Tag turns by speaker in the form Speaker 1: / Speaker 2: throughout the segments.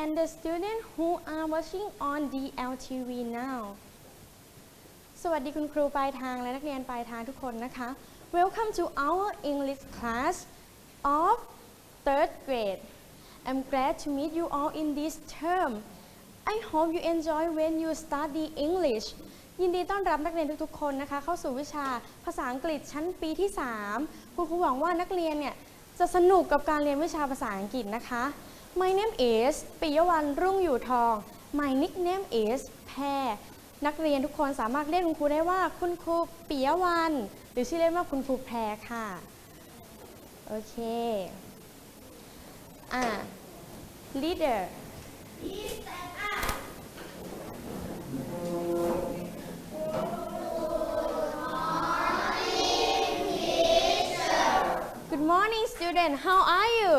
Speaker 1: and the students who are watching on DLTV now สวัสดีคุณครูปลายทางและนักเรียนปลายทางทุกคนนะคะ Welcome to our English class of third grade I'm glad to meet you all in this term I hope you enjoy when you study English ยินดีต้อนรับนักเรียนทุกๆคนนะคะ เข้าสู่วิชาภาษาอังกฤษชั้นปีที่ 3 คุณครูหวังว่านักเรียนเนี่ยจะสนุกกับการเรียนวิชาภาษาอังกฤษนะคะ My name is ปิยวันรุ่งอยู่ทอง My nickname is แพรนักเรียนทุกคนสามารถเรียกคุณครูได้ว่าคุณครูปิยวัน หรือชื่อเล่นว่าคุณครูแพรค่ะ โอเค อ่า leader Good morning student how are you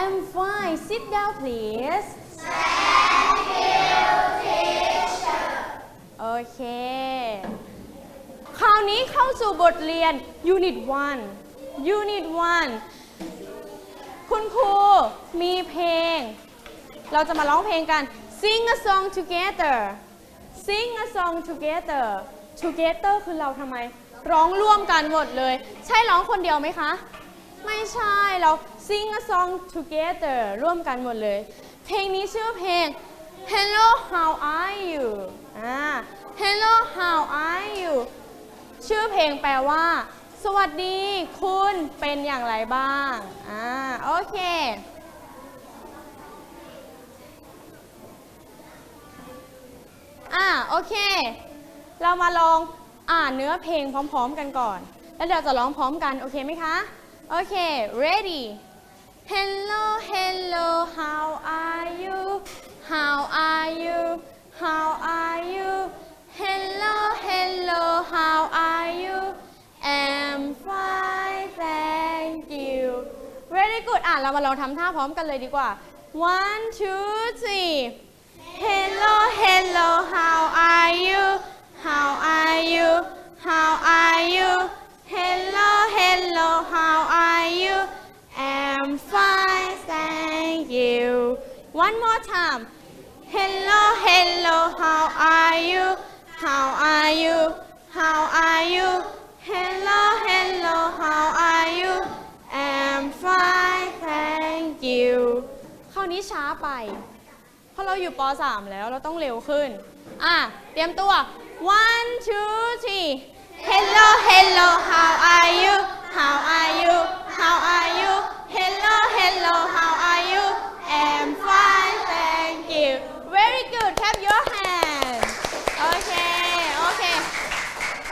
Speaker 1: I'm fine sit down please โอเค คราวนี้เข้าสู่บทเรียน Unit 1 Unit 1 คุณครูมีเพลง เราจะมาร้องเพลงกัน Sing a song together Sing a song together Together คือเราทำไม ร้องร่วมกันหมดเลย ใช่ร้องคนเดียวไหมคะ ไม่ใช่เรา Sing a song together ร่วมกันหมดเลย เพลงนี้ชื่อเพลง Hello how are you อ่า Hello how are you ชื่อเพลงแปลว่า สวัสดีคุณเป็นอย่างไรบ้าง อ่า โอเคอ่าโอเค เรามาลองอ่านเนื้อเพลงพร้อม ๆ กันก่อน แล้วเดี๋ยวจะร้องพร้อมกัน โอเคไหมคะ โอเค ready Hello hello how are you how are you how are you Hello hello how are you I'm fine thank you very good อะเรามาลองทำท่าพร้อมกันเลยดีกว่า one two three Hello hello how are you how are you how are you Hello hello how are you you one more time Hello, hello, how are you? How are you? How are you? Hello, hello, how are you? I'm fine, thank you คราวนี้ช้าไป เพราะเราอยู่ป .3 แล้วเราต้องเร็วขึ้น อะ เตรียมตัว one two three Hello, hello, how are you? How are you? How are you? Hello, hello, how are you? I'm fine, thank you. Very good. Clap your hands. โอเค โอเค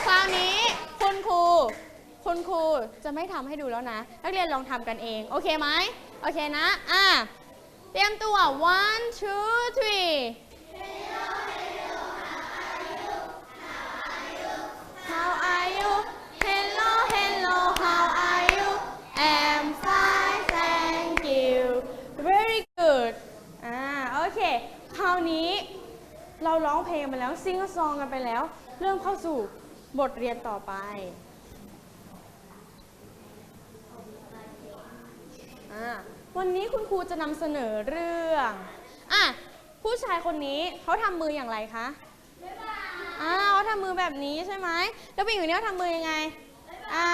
Speaker 1: คราวนี้คุณครู คุณครูจะไม่ทำให้ดูแล้วนะ นักเรียนลองทำกันเอง โอเคไหม โอเคนะ อะ เตรียมตัว one two three How are you เราร้องเพลงไปแล้วซิงซองกันไปแล้ว เริ่มเข้าสู่บทเรียนต่อไปอ่าวันนี้คุณครูจะนำเสนอเรื่องอะผู้ชายคนนี้เขาทำมืออย่างไรคะอ้าวเขาทำมือแบบนี้ใช่ไหมแล้วผู้หญิงคนนี้เขาทำมือยังไงอ่า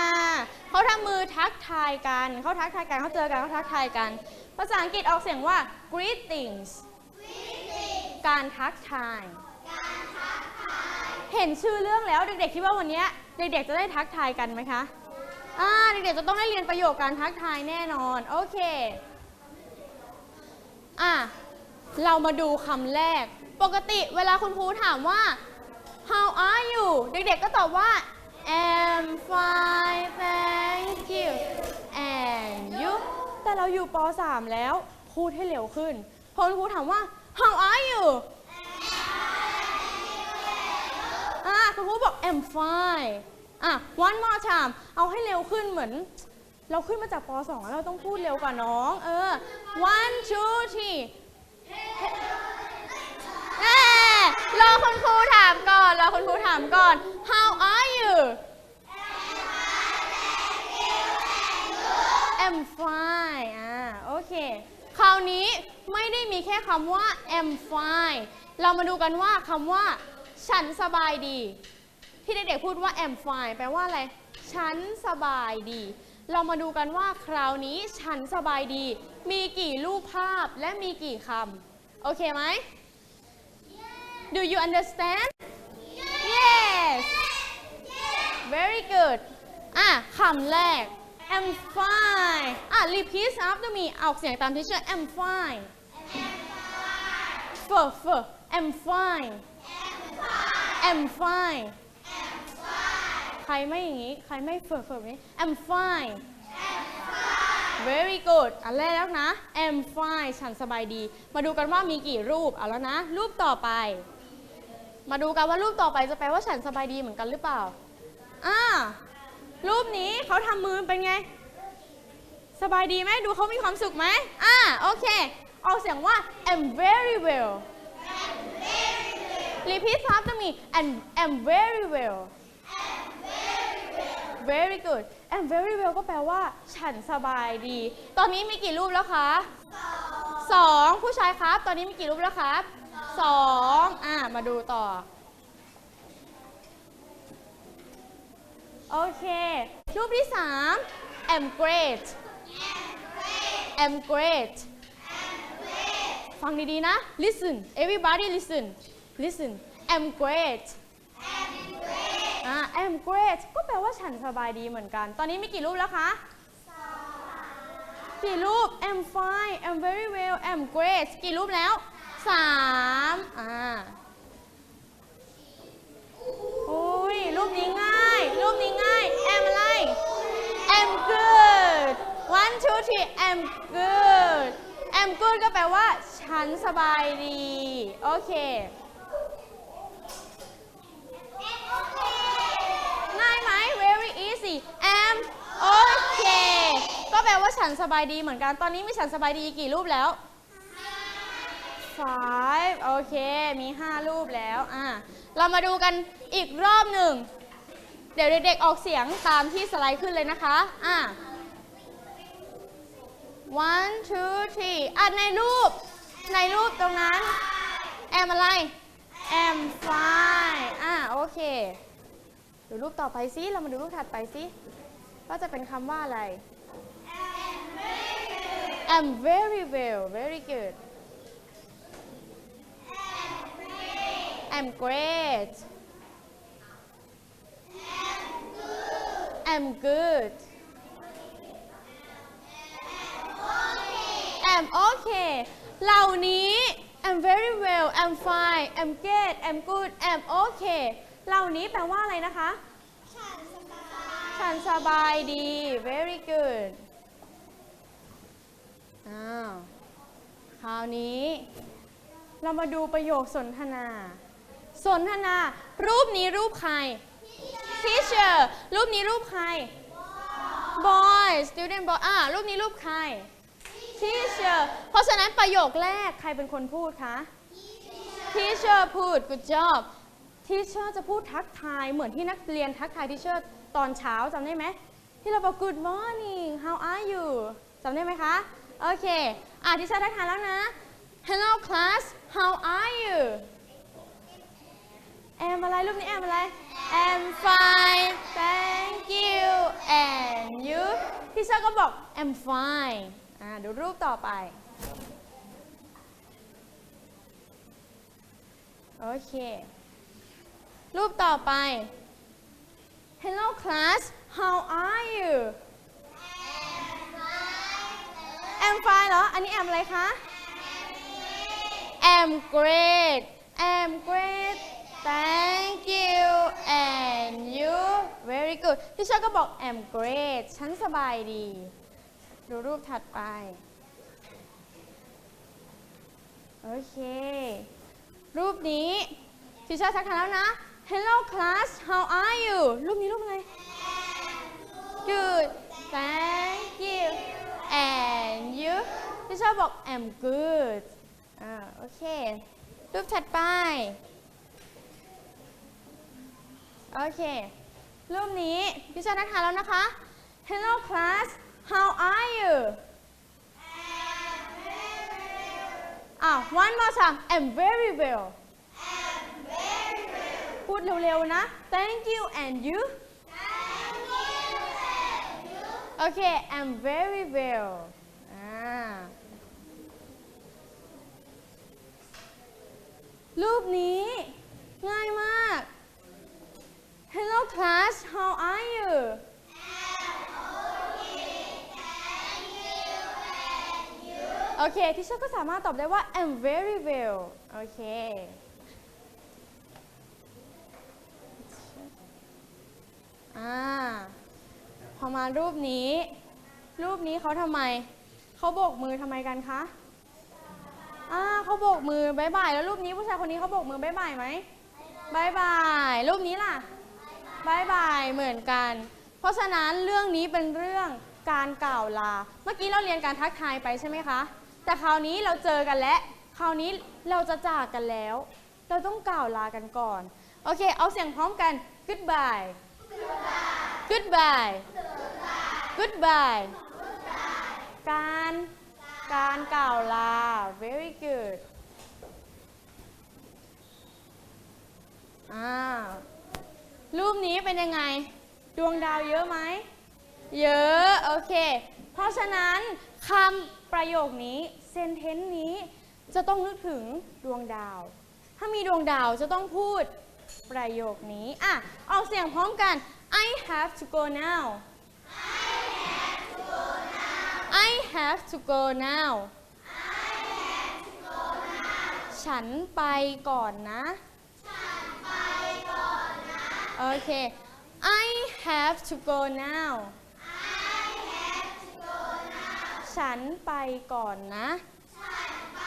Speaker 1: เขาทำมือทักทายกันเขาทักทายกันเขาเจอกันเขาทักทายกัน ภาษาอังกฤษออกเสียงว่า greetings การทักทาย เห็นชื่อเรื่องแล้วเด็กๆคิดว่าวันนี้เด็กๆจะได้ทักทายกันไหมคะอ่าเด็กๆจะต้องได้เรียนประโยคการทักทายแน่นอน โอเคอะเรามาดูคำแรก ปกติเวลาคุณครูถามว่า how are you เด็กๆก็ตอบว่า am fine thank you and you แต่เราอยู่ป .3 แล้วพูดให้เร็วขึ้นพอคุณครูถามว่า how are you อะคุณครูบอก am fine อะ one more time เอาให้เร็วขึ้นเหมือน เราขึ้นมาจากป .2 แล้วเราต้องพูดเร็วกว่าน้อง เออ one two three เอ้รอคุณครูถามก่อน รอคุณครูถามก่อน how are you am fine อ่า โอเค คราวนี้ไม่ได้มีแค่คำว่า am fine เรามาดูกันว่าคำว่า ฉันสบายดี ที่เด็กๆพูดว่า am fine แปลว่าอะไร ฉันสบายดี เรามาดูกันว่าคราวนี้ฉันสบายดี มีกี่รูปภาพและมีกี่คำ โอเคไหม Do you understand Yes Very good อะคำแรก I'm fine อะ repeat after me ออกเสียงตามที่เชื่อ I'm fine f f I'm fine I'm fine ใครไม่อย่างนี้ ใครไม่เฟอร์เฟอร์นี้ I'm fine very good อันแรกแล้วนะ I'm fine ฉันสบายดี มาดูกันว่ามีกี่รูป เอาแล้วนะ รูปต่อไป มาดูกันว่ารูปต่อไปจะแปลว่าฉันสบายดีเหมือนกันหรือเปล่า อ่า รูปนี้เขาทำมือเป็นไง สบายดีไหมดูเขามีความสุขไหมอ่าโอเค ออกเสียงว่า I'm very well repeat after me and I'm very well very good and very well ก็แปลว่า ฉันสบายดี ตอนนี้มีกี่รูปแล้วคะสองผู้ชายครับ ตอนนี้มีกี่รูปแล้วครับสองอ่ามาดูต่อ โอเค รูปที่สาม I'm great I'm great ฟังดีๆนะ listen everybody listen listen I'm great อ่า I'm great ก็แปลว่าฉันสบายดีเหมือนกัน ตอนนี้มีกี่รูปแล้วคะกี่รูป I'm fine I'm very well I'm great กี่รูปแล้วสามอ่าโอ้ยรูปนี้ง่าย รูปนี้ง่าย I'm อะไร I'm good one two three I'm good I'm good ก็แปลว่า ฉันสบายดี โอเคง่ายไหม very easy am okay ก็แปลว่าฉันสบายดีเหมือนกัน ตอนนี้มีฉันสบายดีกี่รูปแล้ว five โอเค มี 5 รูปแล้ว อะ เรามาดูกันอีกรอบหนึ่ง เดี๋ยวเด็กๆออกเสียงตามที่สไลด์ขึ้นเลยนะคะ อะ one two three อะในรูป ในรูปตรงนั้น am อะไร am fine อะโอเคดูรูปต่อไปซิเรามาดูรูปถัดไปซิว่าจะเป็นคำว่าอะไร am very well very good am great am good am okay เหล่านี้ am very well am fine am great am good am okay เหล่านี้แปลว่าอะไรนะคะ ฉันสบาย ฉันสบายดี very good อ้าวคราวนี้ เรามาดูประโยคสนทนา สนทนา รูปนี้รูปใคร teacher รูปนี้รูปใคร boy student boy อ่ารูปนี้รูปใคร teacher เพราะฉะนั้นประโยคแรกใครเป็นคนพูดคะ teacher พูด good job teacher จะพูดทักทายเหมือนที่นักเรียนทักทาย teacher ตอนเช้าจำได้ไหมที่เราบอก good morning how are you จำได้ไหมคะ โอเค อะ teacher ทักทายแล้วนะ hello class how are you แอมอะไรรูปนี้แอมอะไร I'm fine thank you and you พี่เชอร์ก็บอก I'm fine อ่าดูรูปต่อไป โอเค รูปต่อไป Hello class how are you I'm fine เหรอ อันนี้แอมอะไรคะ am great am great thank you and you very good พี่ชอร์ก็บอก am great ฉันสบายดี ดูรูปถัดไป โอเค รูปนี้ทีเชอร์ทักทายแล้วนะ Hello class how are you รูปนี้รูปอะไร Good thank you and you ทีเชอร์บอก I'm good อ่าโอเค รูปถัดไป โอเค รูปนี้พี่ชอร์ทักทายแล้วนะคะ Hello class how are you อ้าว one more time I'm very well พูดเร็วๆนะ thank you and you โอเค I'm very well อ่า รูปนี้ ง่ายมาก Hello class how are you โอเคที่ฉันก็สามารถตอบได้ว่า I'm very well โอเค อ่า พอมารูปนี้ รูปนี้เขาทำไม เขาโบกมือทำไมกันคะอ่าเขาโบกมือบายบาย แล้วรูปนี้ผู้ชายคนนี้เขาโบกมือบายบายไหมบายบาย รูปนี้ล่ะบายบาย เหมือนกัน เพราะฉะนั้นเรื่องนี้เป็นเรื่องการกล่าวลา เมื่อกี้เราเรียนการทักทายไปใช่ไหมคะ แต่คราวนี้เราเจอกันแล้ว คราวนี้เราจะจากกันแล้ว เราต้องกล่าวลากันก่อน โอเค เอาเสียงพร้อมกัน goodbye goodbye goodbye การการกล่าวลา very good อ่ารูปนี้เป็นยังไง ดวงดาวเยอะไหม เยอะ โอเค เพราะฉะนั้นคำประโยคนี้เซนเทนต์นี้จะต้องนึกถึงดวงดาว ถ้ามีดวงดาวจะต้องพูดประโยคนี้ อะเอาเสียงพร้อมกัน I have to go now I have to go now ฉันไปก่อนนะโอเค I have to go now ฉันไปก่อนนะ ฉันไป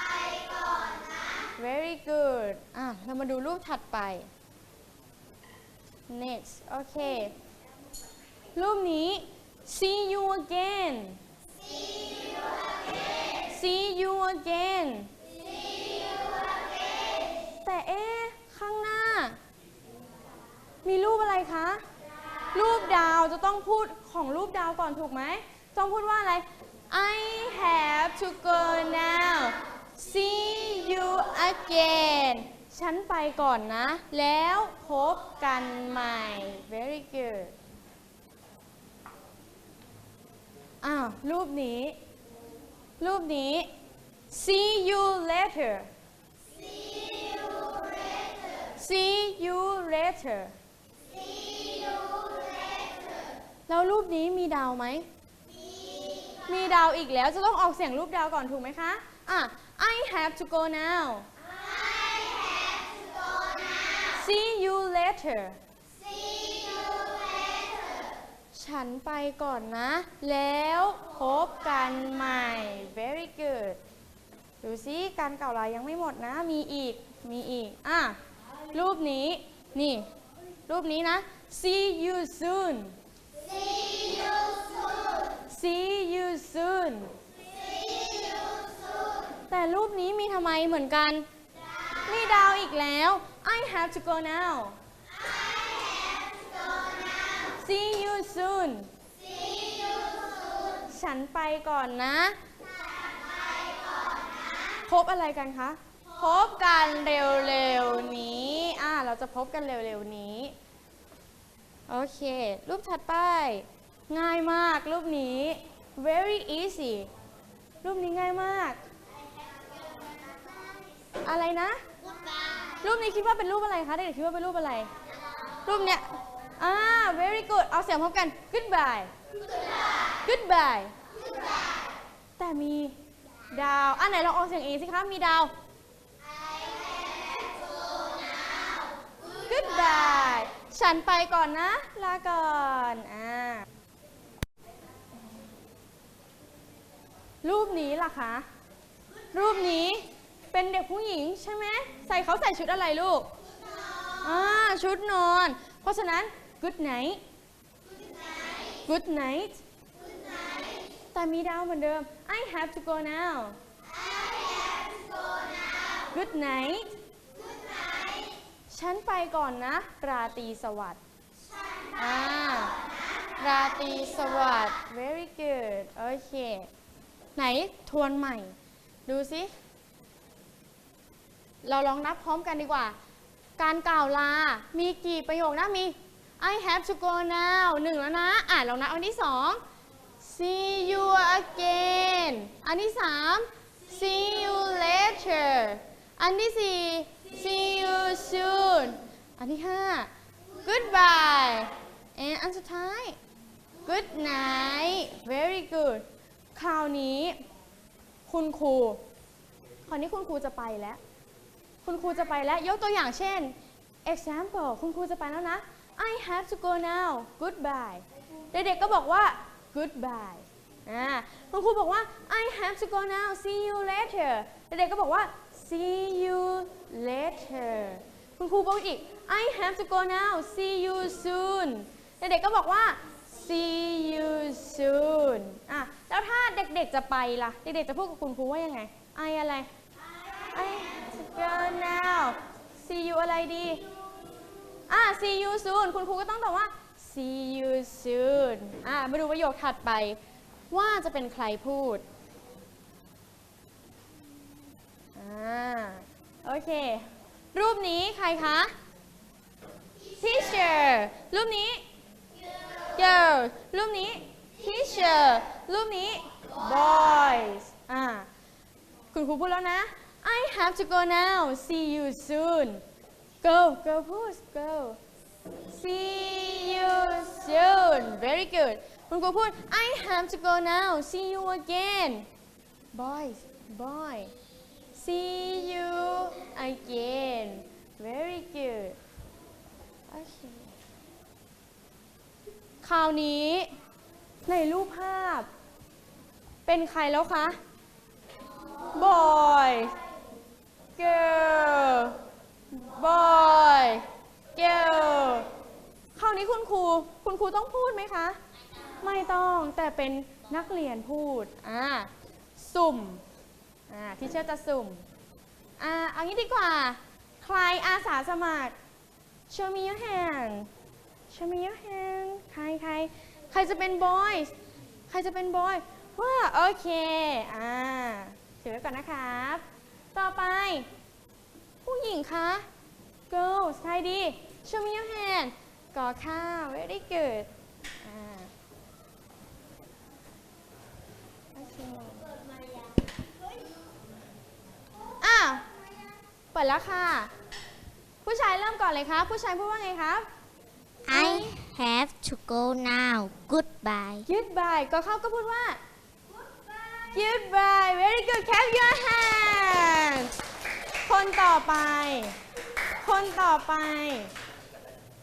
Speaker 1: ก่อนนะ very good อะ เรามาดูรูปถัดไป next โอเค รูปนี้ see you again see you again แต่เอ๊ะข้างหน้า มีรูปอะไรคะ รูปดาวจะต้องพูดของรูปดาวก่อนถูกไหม ต้องพูดว่าอะไร I have to go now see you again ฉันไปก่อนนะ แล้วพบกันใหม่ very good อ้าว รูปนี้ รูปนี้ see you later see you later แล้วรูปนี้มีดาวไหม มีดาวอีกแล้วจะต้องออกเสียงรูปดาวก่อนถูกไหมคะอะ I have to go now I have to go now see you later See you later ฉันไปก่อนนะ แล้วพบกันใหม่ very good ดูซิการเก่าลายังไม่หมดนะ มีอีก มีอีก อะ รูปนี้ นี่ รูปนี้นะ see you soon see you soon แต่รูปนี้มีทำไมเหมือนกัน มีดาวอีกแล้ว I have to go now see you soon ฉันไปก่อนนะ พบอะไรกันคะ พบกันเร็วๆนี้ อ่า เราจะพบกันเร็วๆนี้ โอเค รูปถัดไป ง่ายมากรูปนี้ very easy รูปนี้ง่ายมาก อะไรนะรูปนี้คิดว่าเป็นรูปอะไรคะเด็กๆคิดว่าเป็นรูปอะไร รูปเนี้ยอ่า very good เอาเสียงพร้อมกัน goodbye goodbye แต่มีดาวอันไหนลองออกเสียงเองสิคะ มีดาว goodbye ฉันไปก่อนนะ ลาก่อน อ่า รูปนี้ล่ะคะ รูปนี้เป็นเด็กผู้หญิงใช่ไหมใส่เขาใส่ชุดอะไรลูกอ่าชุดนอน เพราะฉะนั้น good night good night แต่มีดาวเหมือนเดิม I have to go now good night ฉันไปก่อนนะ ราตรีสวัสดิ์อ่าราตรีสวัสดิ์ very good โอเค ไหนทวนใหม่ ดูสิ เราลองนับพร้อมกันดีกว่า การกล่าวลา มีกี่ประโยคนะมี I have to go now หนึ่งแล้วนะ อ่านลองนับอันที่สอง see you again อันที่สาม see you later อันที่สี่ see you soon อันที่ห้า goodbye and อันสุดท้าย good night very good คราวนี้ คุณครู คราวนี้คุณครูจะไปแล้ว คุณครูจะไปแล้ว ยกตัวอย่างเช่น example คุณครูจะไปแล้วนะ I have to go now goodbye เด็กๆก็บอกว่า goodbye คุณครูบอกว่า I have to go now see you later เด็กๆก็บอกว่า see you later คุณครูบอกอีก I have to go now see you soon เด็กๆก็บอกว่า see you soon อะแล้วถ้าเด็กๆจะไปล่ะ เด็กๆจะพูดกับคุณครูว่ายังไง I อะไร I to go now see you อะไรดีอะ see you soon คุณครูก็ต้องตอบว่า see you soon อะมาดูประโยคถัดไป ว่าจะเป็นใครพูดอ่าโอเค รูปนี้ใครคะ teacher รูปนี้ girl รูปนี้ teacher รูปนี้ boys อ่า คุณครูพูดแล้วนะ I have to go now see you soon go go พูด go see you soon very good คุณครูพูด I have to go now see you again boys boy see you again very good โอเ คราวนี้ในรูปภาพ เป็นใครแล้วคะ boy girl boy girl คราวนี้คุณครูคุณครูต้องพูดไหมคะ ไม่ต้องแต่เป็นนักเรียนพูดอ่าสุ่มอ่าที่เชื่อจะสุ่มอ่าเอางี้ดีกว่า ใครอาสาสมัคร show me your hand show me your hand ใครใครใครจะเป็น boy ใครจะเป็น boy ว่าโอเค อ่าถือไว้ก่อนนะครับ ต่อไป ผู้หญิงคะ girls ใครดี show me your hand ก่อข้าว very good อ่าโอเคอะเปิดแล้วค่ะ ผู้ชายเริ่มก่อนเลยครับ ผู้ชายพูดว่าไงครับ
Speaker 2: I have to go now. Goodbye.
Speaker 1: goodbye ก็เขาก็พูดว่า goodbye goodbye very good clap your hands คนต่อไป คนต่อไป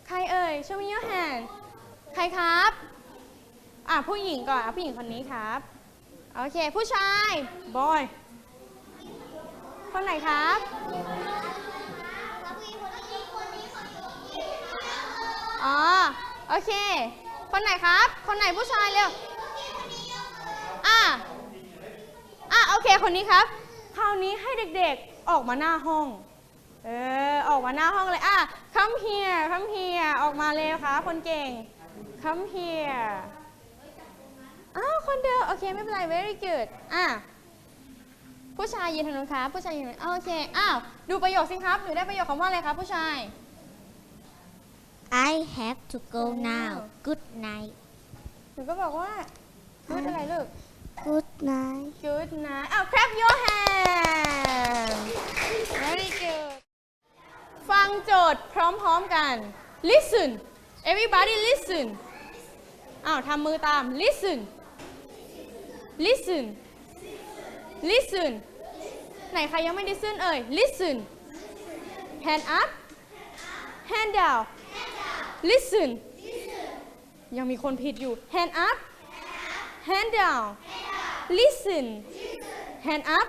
Speaker 1: ใครเอ่ย show me your hand ใครครับ อะผู้หญิงก่อนอะผู้หญิงคนนี้ครับ โอเค ผู้ชาย boy คนไหนครับ อ๋อ โอเค คนไหนครับ คนไหนผู้ชายเร็ว อะอะโอเค คนนี้ครับ คราวนี้ให้เด็กๆ ออกมาหน้าห้อง เออ ออกมาหน้าห้องเลย อะ come here come here ออกมาเลยครับคนเก่ง come here อ้าว คนเดิม โอเค ไม่เป็นไร very good อะผู้ชายยืนทางนู้นครับ ผู้ชายยืนนู้นโอเค อ้าว ดูประโยคสิครับ หนูได้ประโยคคำว่าอะไรครับผู้ชาย
Speaker 2: I have to go now. Good night.
Speaker 1: หนูก็บอกว่า good อะไรลูก
Speaker 2: Good night.
Speaker 1: good นะอ้าว clap your hand very good ฟังโจทย์พร้อมๆกัน listen everybody listen อ้าวทำมือตาม listen listen listen ไหนใครยังไม่ listen เอ่ย listen hand up hand down listen ยังมีคนผิดอยู่ hand up hand down listen hand up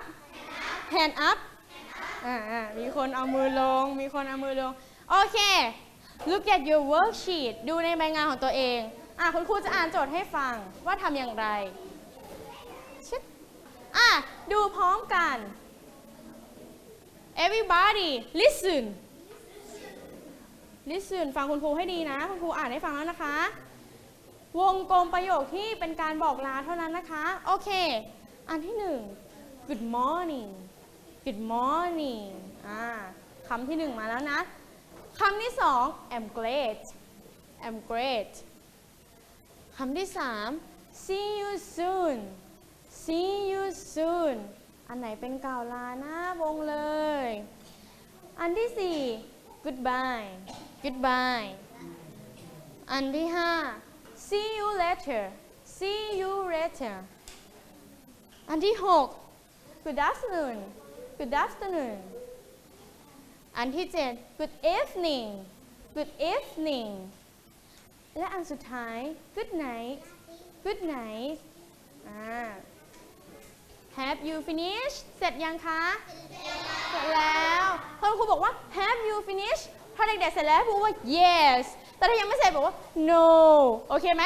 Speaker 1: hand up อ่าอ่ามีคนเอามือลง มีคนเอามือลง โอเค look at your worksheet ดูในใบงานของตัวเอง อะ คุณครูจะอ่านโจทย์ให้ฟังว่าทำอย่างไรชึบอะ ดูพร้อมกัน everybody listen listen ฟังคุณครูให้ดีนะ คุณครูอ่านให้ฟังแล้วนะคะ วงกลมประโยคที่เป็นการบอกลาเท่านั้นนะคะ โอเค อันที่หนึ่ง good morning good morning อ่าคำที่หนึ่งมาแล้วนะคำที่สอง I'm great I'm great คำที่สาม see you soon see you soon อันไหนเป็นกล่าวลาหน้าวงเลย อันที่สี่ goodbye goodbye อันที่ห้า see you later see you later อันที่หก good afternoon good afternoon อันที่เจ็ด good evening good evening และอันสุดท้าย good night good night อ่า have you finished เสร็จยังคะ เสร็จแล้วพอครูบอกว่า have you finished ถ้าเด็กๆเสร็จแล้วให้พูดว่า yes แต่ถ้ายังไม่เสร็จบอกว่า no โอเคไหม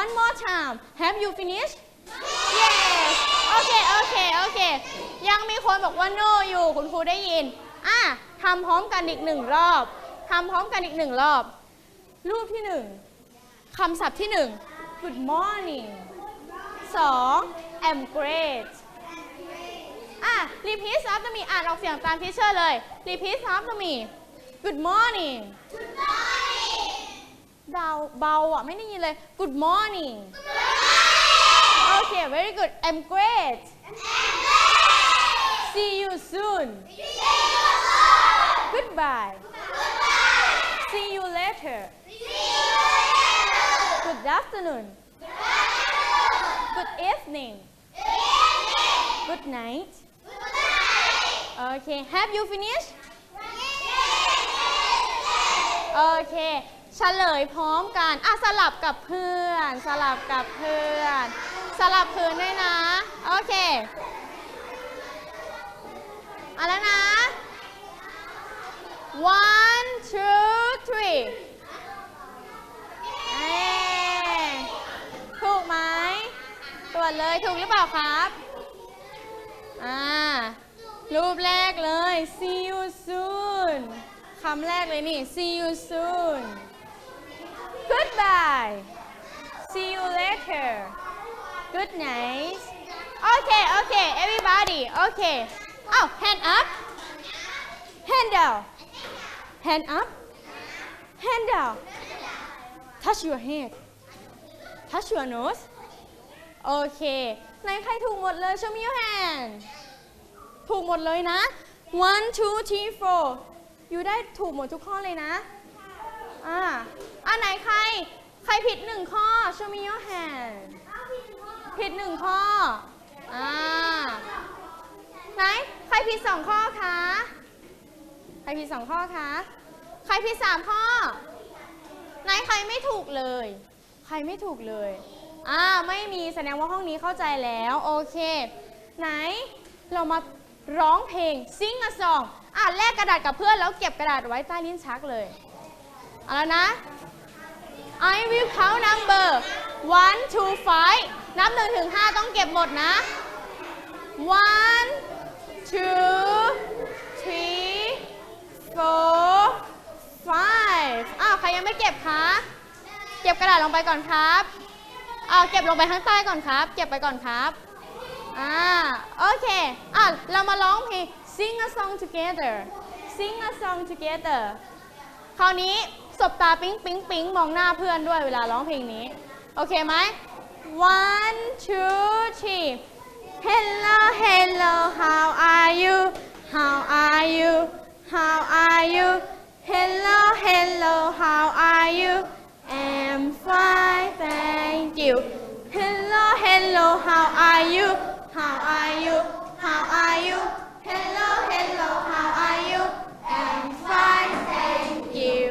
Speaker 1: one more time have you finished yes โอเค โอเค โอเค ยังมีคนบอกว่า no อยู่คุณครูได้ยิน อะทำพร้อมกันอีกหนึ่งรอบทำพร้อมกันอีกหนึ่งรอบ รูปที่หนึ่งคำศัพท์ที่หนึ่ง good morning สอง I'm great อะ repeat after me อ่านออกเสียงตามทีเชอร์เลย repeat after me good morning good morning เบาเบาอะ ไม่ได้ยินเลย good morning โอเค very good I'm great see you soon goodbye see you later good afternoon good evening good night Okay have you finished โอเคเฉลยพร้อมกันอะสลับกับเพื่อน สลับกับเพื่อน สลับพื้นด้วยนะ โอเคเอะแล้วนะ one two three เอ้ถูกไหมตรวจเลยถูกหรือเปล่าครับ อ่า รูปแรกเลย see you soon คำแรกเลยนี่ see you soon goodbye see you later good night okay okay everybody okay oh hand up hand down hand up hand down touch your head touch your nose โอเค ไหนใครถูกหมดเลย show me your hand ถูกหมดเลยนะ one two three four อยู่ได้ถูกหมดทุกข้อเลยนะ อ่า อันไหนใคร ใครผิดหนึ่งข้อ show me your hand ผิดหนึ่งข้อ อ่า ไหน ใครผิดสองข้อคะ ใครผิดสองข้อคะ ใครผิดสามข้อ ไหนใครไม่ถูกเลย ใครไม่ถูกเลย อ่า ไม่มีแสดงว่าห้องนี้เข้าใจแล้ว โอเค ไหน เรามา ร้องเพลง sing a song อะแลกกระดาษกับเพื่อนแล้วเก็บกระดาษไว้ใต้ลิ้นชักเลยเอาแล้วนะ I will count number one two five นับหนึ่งถึงห้าต้องเก็บหมดนะ one two three four five อ้าวใครยังไม่เก็บคะเก็บกระดาษลงไปก่อนครับเอาเก็บลงไปข้างใต้ก่อนครับ เก็บไปก่อนครับ อ่าโอเคอะเรามาร้องเพลง sing a song together sing a song together คราวนี้สบตาปิ๊งปิ๊งปิ๊งมองหน้าเพื่อนด้วยเวลาร้องเพลงนี้ โอเคไหม one two three hello hello how are you how are you how are you hello hello how are you I'm fine thank you hello hello how are you how are you how are you hello hello how are you I'm fine thank you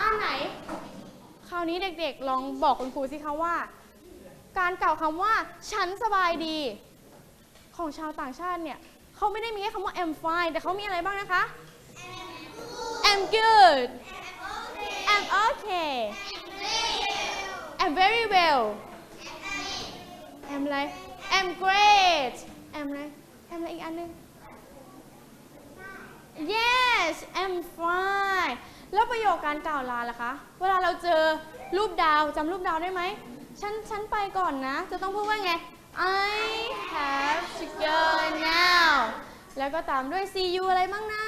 Speaker 1: อ่าไหน คราวนี้เด็กๆ ลองบอกคุณครูสิคะว่า การกล่าวคำว่า ฉันสบายดี ของชาวต่างชาติเนี่ยเขาไม่ได้มีแค่คำว่า I'm fine แต่เขามีอะไรบ้างนะคะ I'm good I'm okay I'm very well I'm อะไร I'm great I'm อะไร I'm อะไรอีกอันนึง Yes I'm fine แล้วประโยคการกล่าวลาล่ะคะ เวลาเราเจอรูปดาวจำรูปดาวได้ไหม ฉัน ฉันไปก่อนนะ จะต้องพูดว่าไง I have to go now แล้วก็ตามด้วย see you อะไรบ้างนะ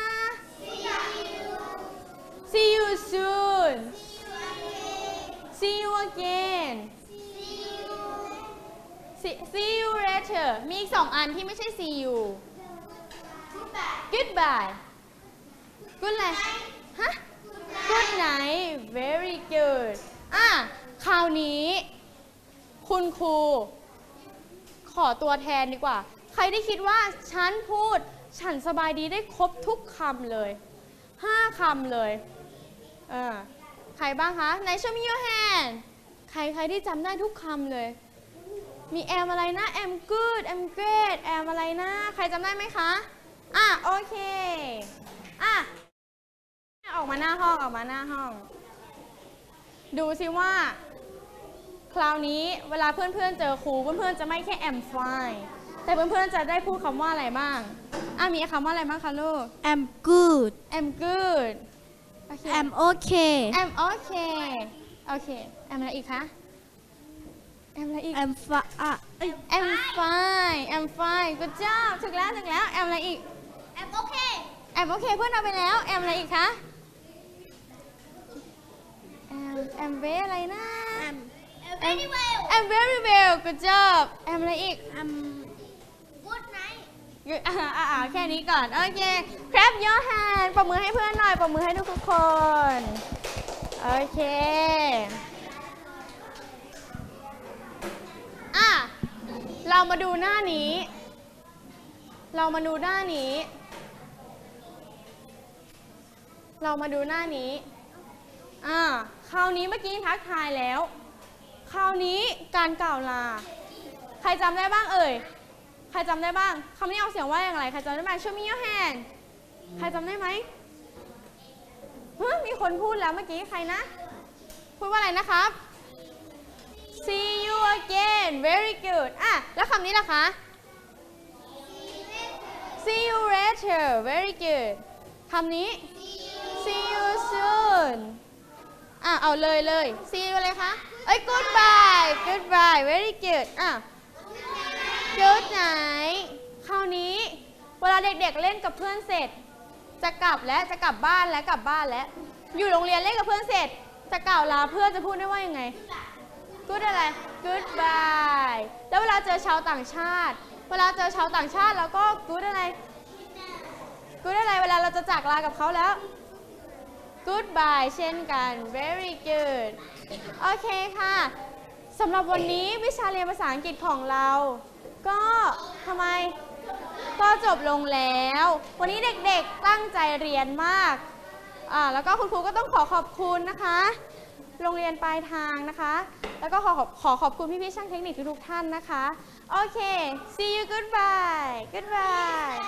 Speaker 1: see you soon see you again see you later มีอีกสองอันที่ไม่ใช่ see you goodbye good อะไรฮะ good night very good อะ คราวนี้ คุณครู ขอตัวแทนดีกว่า ใครที่คิดว่า ฉันพูด ฉันสบายดีได้ครบทุกคำเลยห้าคำเลยเออใครบ้างคะ ไหน show me your hand ใครใครที่จำได้ทุกคำเลย มีแอมอะไรนะแอม good แอม great แอมอะไรนะ ใครจำได้ไหมคะ อะ โอเค อะ ออกมาหน้าห้องออกมาหน้าห้อง ดูสิว่า คราวนี้เวลาเพื่อนๆเจอครูเพื่อนๆจะไม่แค่แอมไฟแต่เพื่อนๆจะได้พูดคำว่าอะไรบ้าง อะ มีคำว่าอะไรบ้างคะลูก
Speaker 2: I'm good
Speaker 1: I'm good โอเค
Speaker 2: I'm okay
Speaker 1: I'm okay โอเคแอมอะไรอีกคะแอ มอะไรอีก
Speaker 2: I'm fi อะเอ้ย
Speaker 1: I'm fine I'm fine good job ถูกแล้วถูกแล้วแอมอะไรอีก
Speaker 2: I'm okay
Speaker 1: แอมโอเคเพื่อนเอาไปแล้วแอมอะไรอีกคะแอมแอมเวอะไรนะ
Speaker 2: I'm very well
Speaker 1: I'm very well good job แอมอะไรอีก
Speaker 2: I'm good night
Speaker 1: อ่าอ่าอ่าแค่นี้ก่อน โอเค clap your hand ปรบมือให้เพื่อนหน่อยปรบมือให้ทุกๆคน โอเค อะ เรามาดูหน้านี้ เรามาดูหน้านี้ เรามาดูหน้านี้ อ่า คราวนี้เมื่อกี้ทักทายแล้ว คราวนี้การกล่าวลา ใครจำได้บ้างเอ่ย ใครจำได้บ้างคำนี้ออกเสียงว่าอย่างไร ใครจำได้บ้าง show me your hand ใครจำได้ไหมเฮ้ยมีคนพูดแล้วเมื่อกี้ใครนะ พูดว่าอะไรนะครับ see again very good อะ แล้วคำนี้ล่ะคะ see you later very good คำนี้ see you soon อะ เอาเลยเลย see you เลยคะเอ้ย goodbye goodbye very good อะ good night คราวนี้ เวลาเด็กๆเล่นกับเพื่อนเสร็จ จะกลับแล้วจะกลับบ้านแล้วกลับบ้านแล้ว อยู่โรงเรียนเล่นกับเพื่อนเสร็จ จะกล่าวลาเพื่อนจะพูดได้ว่ายังไง good อะไร goodbye แล้วเวลาเจอชาวต่างชาติ เวลาเจอชาวต่างชาติแล้วก็ good อะไร good อะไร เวลาเราจะจากลากับเขาแล้ว goodbye เช่นกัน very good โอเคค่ะสำหรับวันนี้วิชาเรียนภาษาอังกฤษของเรา ก็ทำไมก็จบลงแล้ว วันนี้เด็กๆตั้งใจเรียนมากอ่าแล้วก็คุณครูก็ต้องขอขอบคุณนะคะ โรงเรียนปลายทางนะคะ แล้วก็ขอขอบขอขอบคุณพี่ๆช่างเทคนิคทุกๆท่านนะคะ โอเค see you goodbye goodbye